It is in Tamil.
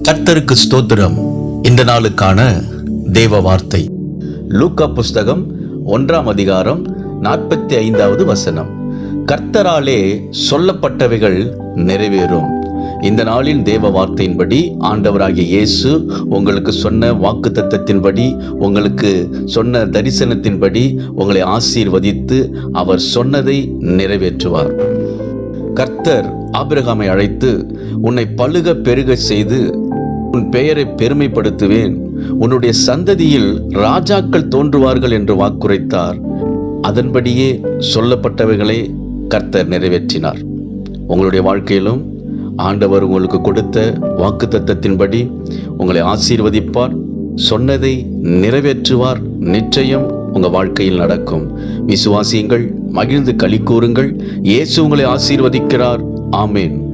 கர்த்தருக்கு ஸ்தோத்திரம். இந்த நாளுக்கான தேவ வார்த்தை. லூக்கா புஸ்தகம் ஒன்றாம் அதிகாரம் நாற்பத்தி ஐந்தாவது வசனம். கர்த்தராலே சொல்லப்பட்டவைகள் நிறைவேறும். இந்த நாளின் தேவ வார்த்தையின்படி ஆண்டவராகிய இயேசு உங்களுக்கு சொன்ன வாக்கு தத்தத்தின்படி உங்களுக்கு சொன்ன தரிசனத்தின்படி உங்களை ஆசீர்வதித்து அவர் சொன்னதை நிறைவேற்றுவார். கர்த்தர் ஆபிரகாமை அழைத்து உன்னை பழுக பெருக செய்து உன் பெயரை பெருமைப்படுத்துவேன். உன்னுடைய சந்ததியில் ராஜாக்கள் தோன்றுவார்கள் என்று வாக்குரைத்தார். அதன்படியே சொல்லப்பட்டவைகளை கர்த்தர் நிறைவேற்றினார். உங்களுடைய வாழ்க்கையிலும் ஆண்டவர் உங்களுக்கு கொடுத்த வாக்கு தத்தத்தின்படி உங்களை ஆசீர்வதிப்பார். சொன்னதை நிறைவேற்றுவார். நிச்சயம் உங்க வாழ்க்கையில் நடக்கும். விசுவாசியுங்கள் மகிழ்ந்து களி கூறுங்கள். இயேசு உங்களை ஆசீர்வதிக்கிறார். ஆமேன்.